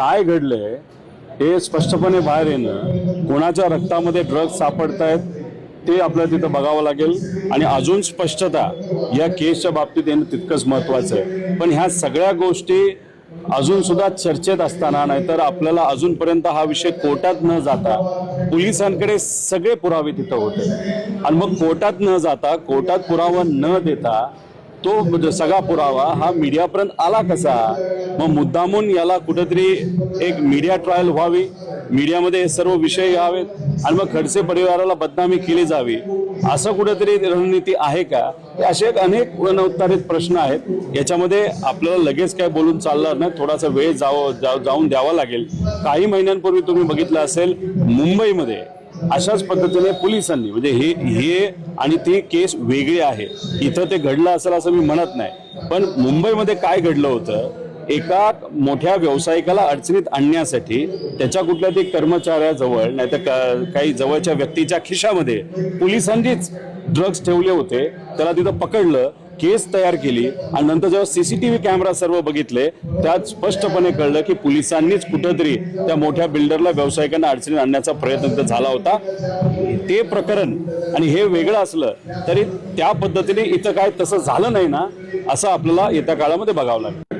काय घडलंय हे स्पष्टपणे बाहेर येणं. कोणाच्या रक्तामध्ये ड्रग्ज सापडत आहेत ते आपल्याला तिथं बघावं लागेल. आणि अजून स्पष्टता या केसच्या बाबतीत येणं तितकंच महत्वाचं आहे. पण ह्या सगळ्या गोष्टी अजून सुद्धा चर्चेत असताना नाहीतर आपल्याला अजूनपर्यंत हा विषय कोर्टात न जाता पोलिसांकडे सगळे पुरावे तिथं होते. आणि मग कोर्टात न जाता कोर्टात पुरावा न देता तो म्हणजे सगळा पुरावा हा मीडियापर्यंत आला कसा? मग मुद्दामून याला कुठंतरी एक मीडिया ट्रायल व्हावी. मीडियामध्ये हे सर्व विषय यावेत. आणि मग खडसे परिवाराला बदनामी केली जावी. असं कुठंतरी रणनीती आहे का? असे एक अनेक अनउत्तरित प्रश्न आहेत. याच्यामध्ये आपल्याला लगेच काय बोलून चालणार नाही. थोडासा वेळ जावं जा- जाऊन द्यावा लागेल. काही महिन्यांपूर्वी तुम्ही बघितलं असेल मुंबईमध्ये अशाच पद्धतीने पोलिसांनी म्हणजे हे हे आणि ती केस वेगळी आहे. इथं ते घडलं असेल असं मी म्हणत नाही. पण मुंबईमध्ये काय घडलं होतं? एका मोठ्या व्यावसायिकाला अडचणीत आणण्यासाठी त्याच्या कुठल्या तरी कर्मचाऱ्याजवळ नाहीतर काही जवळच्या व्यक्तीच्या खिशामध्ये पोलिसांनीच ड्रग्ज ठेवले होते. त्याला तिथं पकडलं केस तयार केली आणि नंतर जेव्हा सीसीटीव्ही कॅमेरा सर्व बघितले त्यात स्पष्टपणे कळलं की पोलिसांनीच कुठंतरी त्या मोठ्या बिल्डरला व्यावसायिकांना अडचणीत आणण्याचा प्रयत्न झाला होता. ते प्रकरण आणि हे वेगळं असलं तरी त्या पद्धतीने इथं काय तसं झालं नाही ना असं आपल्याला येत्या काळामध्ये बघावं लागेल.